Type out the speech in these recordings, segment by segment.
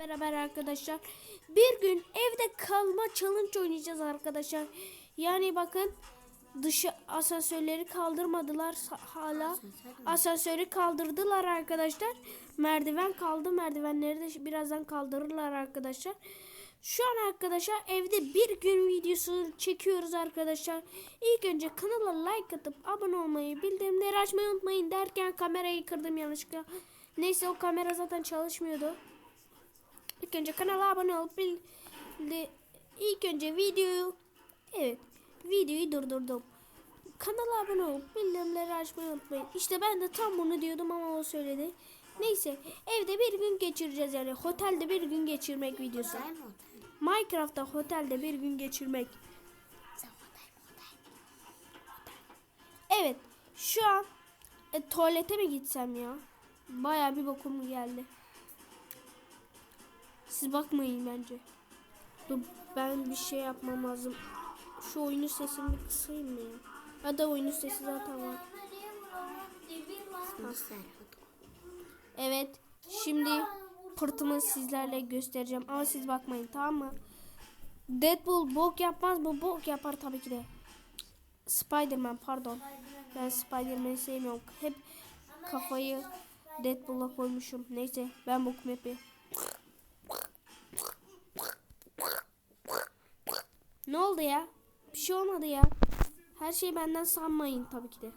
beraber arkadaşlar. Bir gün evde kalma challenge oynayacağız arkadaşlar. Yani bakın dışı asansörleri kaldırmadılar hala. Asansörü kaldırdılar arkadaşlar. Merdiven kaldı. Merdivenleri de birazdan kaldırırlar arkadaşlar. Şu an arkadaşlar evde bir gün videosu çekiyoruz arkadaşlar. İlk önce kanala like atıp abone olmayı, bildirimleri açmayı unutmayın derken kamerayı kırdım yanlışlıkla. Neyse o kamera zaten çalışmıyordu. İlk önce kanala abone olup bildi. İlk önce videoyu evet videoyu durdurdum. Kanala abone olup bildirimleri açmayı unutmayın. İşte ben de tam bunu diyordum ama o söyledi. Neyse evde bir gün geçireceğiz yani otelde bir gün geçirmek videosu. Minecraft'ta otelde bir gün geçirmek. Evet şu an e, tuvalete mi gitsem ya? Baya bir bokum geldi. Siz bakmayın bence. Dur ben bir şey yapmam lazım. Şu oyunun sesini kısayım mı ya? Ya da oyunun sesi zaten var. Evet şimdi pırtımı sizlerle göstereceğim ama siz bakmayın tamam mı? Deadpool bok yapmaz mı? Bok yapar tabii ki de. Spiderman pardon. Ben Spiderman'i sevmiyorum. Hep kafayı Deadpool'a koymuşum. Neyse ben bokum yapayım. Ne oldu ya? Bir şey olmadı ya. Her şeyi benden sanmayın tabii ki de.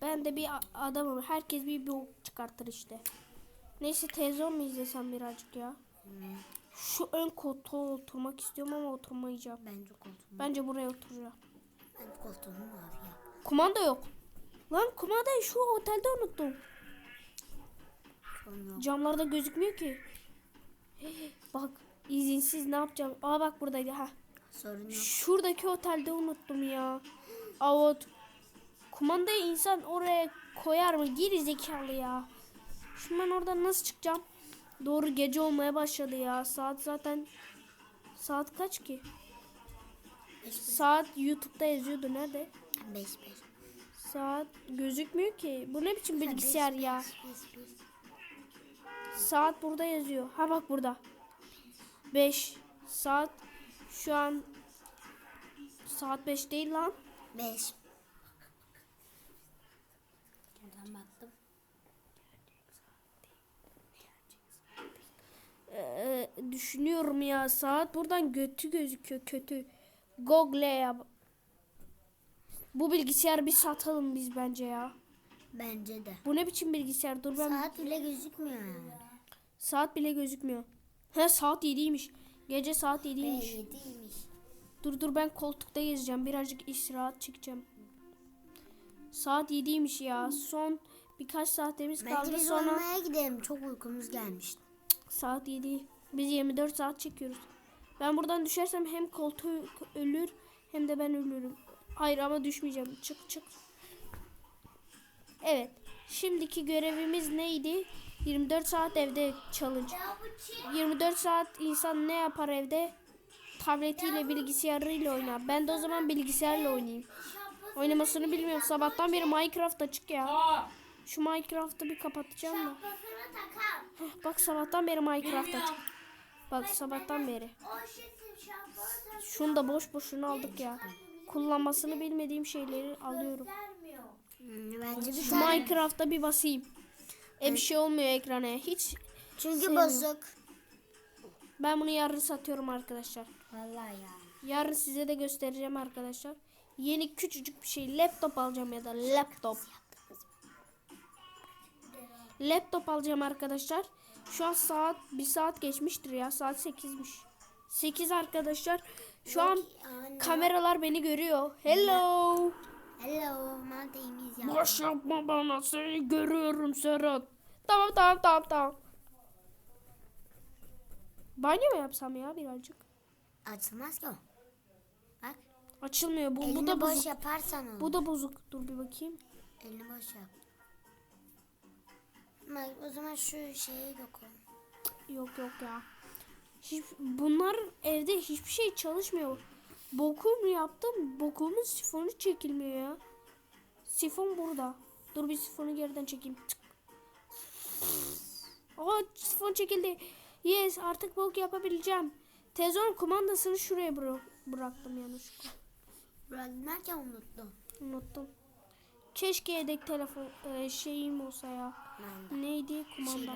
Ben de bir adamım. Herkes bir bok çıkartır işte. Neyse televizyon mu izlesem birazcık ya? Şu ön koltuğa oturmak istiyorum ama oturmayacağım. Bence koltuğum. Bence buraya oturacağım. Ben koltuğum var ya. Kumanda yok. Lan kumandayı şu otelde unuttum. Camlarda gözükmüyor ki. Bak izinsiz ne yapacağım? Aa bak buradaydı ha. Sorun yok. Şuradaki otelde unuttum ya. Avut. Kumandayı insan oraya koyar mı? Geri zekalı ya. Şimdi ben oradan nasıl çıkacağım? Doğru gece olmaya başladı ya. Saat zaten saat kaç ki? Saat YouTube'da yazıyordu. Nerede? 5 5. Saat gözükmüyor ki. Bu ne biçim bilgisayar ya? 5 5. Saat burada yazıyor. Ha bak burada. 5 saat şu an saat 5 değil lan. 5. Buradan baktım. Ee, düşünüyorum ya saat buradan kötü gözüküyor kötü. Google ya. Bu bilgisayarı bir satalım biz bence ya. Bence de. Bu ne biçim bilgisayar? Dur ben Saat bile gözükmüyor yani. Saat bile gözükmüyor. He saat 7'ymiş. Gece saat 7'ymiş. 7'ymiş. Dur dur ben koltukta gezeceğim. Birazcık istirahat çekeceğim. Saat 7'ymiş ya. Son birkaç saatimiz kaldı sonra oynamaya gidelim. Çok uykumuz gelmişti. saat 7. Biz 24 saat çekiyoruz. Ben buradan düşersem hem koltuğu ölür hem de ben ölürüm. Hayır ama düşmeyeceğim. Çık çık. Evet. Şimdiki görevimiz neydi? 24 saat evde challenge. 24 saat insan ne yapar evde? Tabletiyle bilgisayarıyla oynar. Ben de o zaman bilgisayarla oynayayım. Oynamasını bilmiyorum. Sabahtan beri Minecraft açık ya. Şu Minecraft'ı bir kapatacağım da. Heh, bak sabahtan beri Minecraft açık. Bak sabahtan beri. Şunu da boş boşuna aldık ya. Kullanmasını bilmediğim şeyleri alıyorum. Bence bir Şu. Minecraft'a bir basayım. E bir şey olmuyor ekrana. Hiç Çünkü sevmiyorum. bozuk. ben bunu yarın satıyorum arkadaşlar. Vallahi ya. Yarın size de göstereceğim arkadaşlar. Yeni küçücük bir şey laptop alacağım ya da laptop. Laptop alacağım arkadaşlar. Şu an saat bir saat geçmiştir ya. Saat 8'miş. 8 arkadaşlar. Şu an kameralar beni görüyor. Hello. Hello, neredeyiz ya? Boş yapma bana seni görüyorum Serhat. Tamam tamam tamam tamam. Banyo mu yapsam ya birazcık? Açılmaz ki o. Bak. Açılmıyor. Bu, bu Elini da boş bozuk. yaparsan onu. Bu da bozuk. Dur bir bakayım. Elini boş yap. Bak o zaman şu yok o. Yok yok ya. Hiç, bunlar evde hiçbir şey çalışmıyor. Bokum yaptım. Bokumun sifonu çekilmiyor ya. Sifon burada. Dur bir sifonu geriden çekeyim. Tık. Oha sifon çekildi. Yes artık bok yapabileceğim. Televizyon kumandasını şuraya bıra- bıraktım yanlışlıkla. Bıraktım derken unuttum. Unuttum. Keşke yedek telefon e, şeyim olsa ya. De. Neydi Şey kumanda?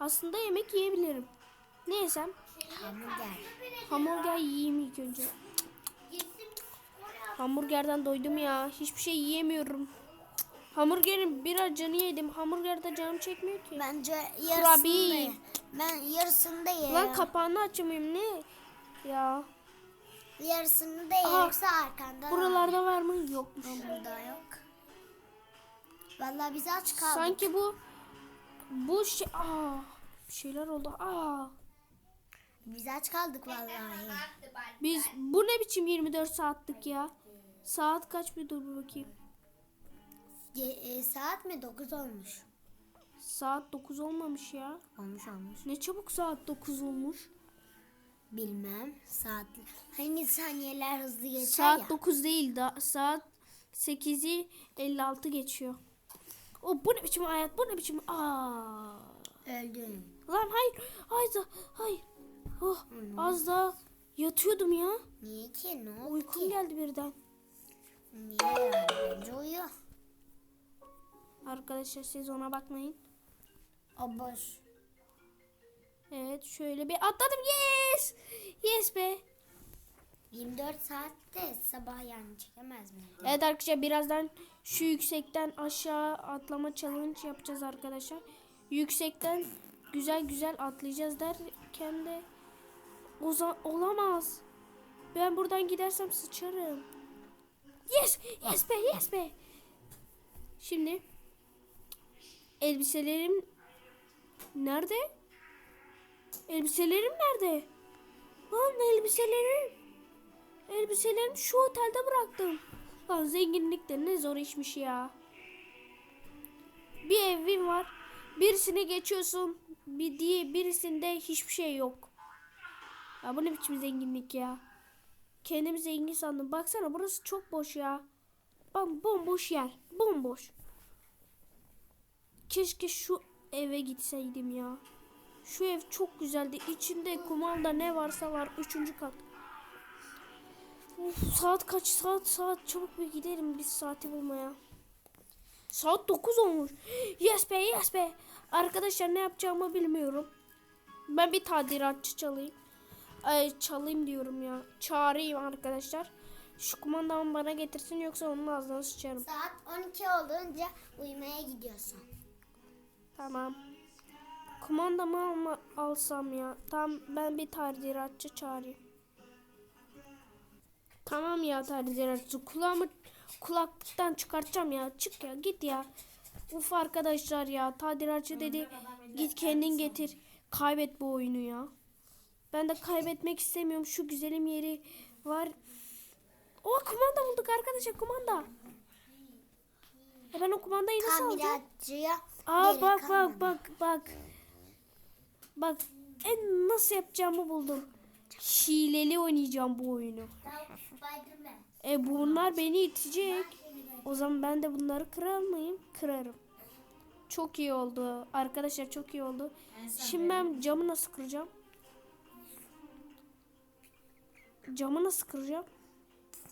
Aslında yemek yiyebilirim. Ne yesem? Hamburger. Hamburger yiyeyim ilk önce. Hamburgerden doydum ya. Hiçbir şey yiyemiyorum. Hamburgerin bir acını yedim. Hamburgerde canım çekmiyor ki. Bence yarısını ye. Ben yarısını da ye. Lan kapağını açamıyorum ne? Ya Yarısını da ye yoksa arkanda. var. buralarda var mı? Yokmuş. Burada yok. Vallahi biz aç kaldık. Sanki bu bu şey aa bir şeyler oldu. Aa Biz aç kaldık vallahi. biz bu ne biçim 24 saatlik ya? Saat kaç bir dur bir bakayım. Ge- e, saat mi? 9 olmuş. Saat 9 olmamış ya. Olmuş olmuş. Ne çabuk saat 9 olmuş. Bilmem. Saat. Hangi saniyeler hızlı geçer Saat ya. 9 değil da saat 8'i 56 geçiyor. O bu ne biçim hayat? Bu ne biçim? Aa. Öldüm. Lan hayır. Hayır. Hayır. Oh, az daha yatıyordum ya. Niye ki? Ne oldu Uykum ki? geldi birden. Niye yani? Bence uyuyor. Arkadaşlar siz ona bakmayın. Boş. Evet şöyle bir atladım. Yes. Yes be. 24 saatte sabah yani çekemez mi? Evet arkadaşlar birazdan şu yüksekten aşağı atlama challenge yapacağız arkadaşlar. Yüksekten güzel güzel atlayacağız derken de Oza olamaz. Ben buradan gidersem sıçarım. Yes, yes be, yes be. Şimdi elbiselerim nerede? Elbiselerim nerede? Lan elbiselerim. Elbiselerimi şu otelde bıraktım. Lan zenginlik de ne zor işmiş ya. Bir evin var. Birisine geçiyorsun. Bir diye birisinde hiçbir şey yok. Ya bu ne biçim zenginlik ya. Kendimi zengin sandım. Baksana burası çok boş ya. Bak bomboş yer. Bomboş. Keşke şu eve gitseydim ya. Şu ev çok güzeldi. İçinde kumanda ne varsa var. Üçüncü kat. Of, saat kaç saat saat çabuk bir gidelim biz saati bulmaya. Saat 9 olmuş. Yes be yes be. Arkadaşlar ne yapacağımı bilmiyorum. Ben bir tadilatçı çalayım. Ay çalayım diyorum ya. Çağırayım arkadaşlar. Şu kumandamı bana getirsin yoksa onun ağzına sıçarım. Saat 12 olunca uyumaya gidiyorsun. Tamam. Kumandamı alma, alsam ya. Tamam ben bir tadilatçı çağırayım. Tamam ya tadilatçı. Kulağımı kulaklıktan çıkartacağım ya. Çık ya git ya. Uf arkadaşlar ya. Tadilatçı dedi git kendin getir. Kaybet bu oyunu ya. Ben de kaybetmek istemiyorum. Şu güzelim yeri var. O kumanda bulduk arkadaşlar kumanda. E ben o kumandayı nasıl alacağım? Aa bak bak bak bak. Bak en nasıl yapacağımı buldum. Hileli oynayacağım bu oyunu. E bunlar beni itecek. O zaman ben de bunları kırar mıyım? Kırarım. Çok iyi oldu. Arkadaşlar çok iyi oldu. Şimdi ben camı nasıl kıracağım? Camı nasıl kıracağım?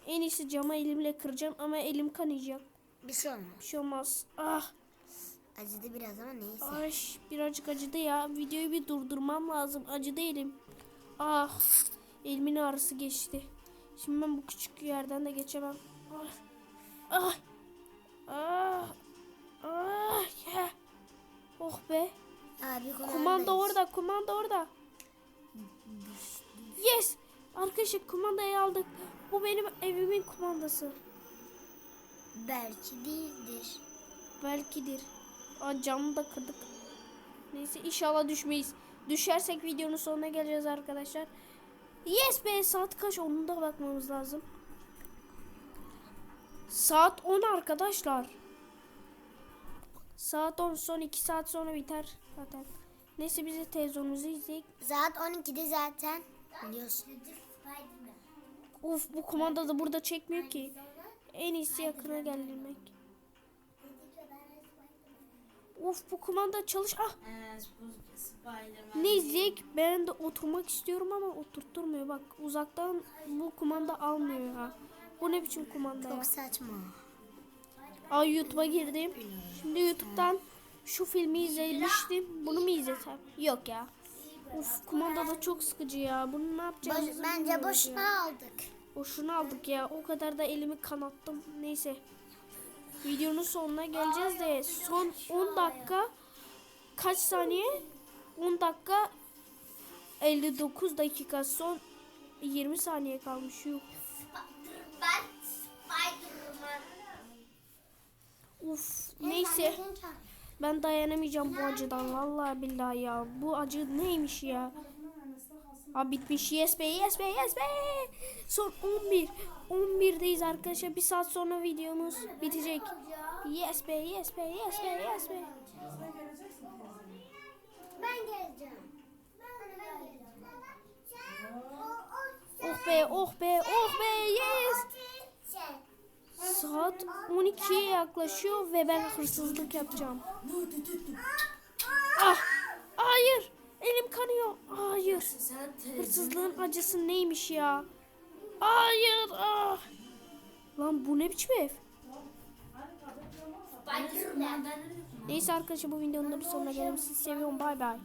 En iyisi camı elimle kıracağım ama elim kanayacak. Bir şey olmaz. Bir şey olmaz. Ah. Acıdı biraz ama neyse. Ay birazcık acıdı ya. Videoyu bir durdurmam lazım. Acıdı elim. Ah elimin ağrısı geçti. Şimdi ben bu küçük yerden de geçemem. Ah. Ah. Ah. Ah. Ya. Oh be. Abi Kumanda orada. Kumanda orada. Yes. Arkadaşlar kumandayı aldık. Bu benim evimin kumandası. Belki değildir. Belkidir. Aa, camı da kırdık. Neyse inşallah düşmeyiz. Düşersek videonun sonuna geleceğiz arkadaşlar. Yes be saat kaç onu da bakmamız lazım. Saat 10 arkadaşlar. Saat 10 son 2 saat sonra biter zaten. Neyse biz de televizyonumuzu izleyek. Saat 12'de zaten biliyorsun. Uf bu kumanda da burada çekmiyor ki. En iyisi yakına gelmek. Of bu kumanda çalış. Ah ne izleyek? Ben de oturmak istiyorum ama oturtturmuyor. Bak uzaktan bu kumanda almıyor ha. Bu ne biçim kumanda ya? Çok saçma. Ay YouTube'a girdim. Şimdi YouTube'dan şu filmi izlemiştim. Bunu mu izlesem? Yok ya. Uf kumanda da çok sıkıcı ya. Bunu ne yapacağımızı Boş, bence boşuna ya. aldık. Boşuna aldık ya. O kadar da elimi kanattım. Neyse. Videonun sonuna geleceğiz de son 10 dakika kaç saniye? 10 dakika 59 dakika son 20 saniye kalmış. Yuh. Ben Spiderman. Uf neyse. Ben dayanamayacağım bu acıdan. Vallahi billahi ya. Bu acı neymiş ya? Aa bitmiş. Yes be yes be yes be. Son 11. 11'deyiz arkadaşlar. Bir saat sonra videomuz bitecek. Yes be yes be yes be yes be. Ben geleceğim. Oh be oh be oh be yes. Saat 12'ye yaklaşıyor ve ben hırsızlık yapacağım. Ah! Hayır! Elim kanıyor. Hayır. Hırsızlığın acısı neymiş ya? Hayır. Ah. Lan bu ne biçim ev? Neyse arkadaşlar bu videonun da bir sonuna gelelim. Sizi seviyorum. Bay bay.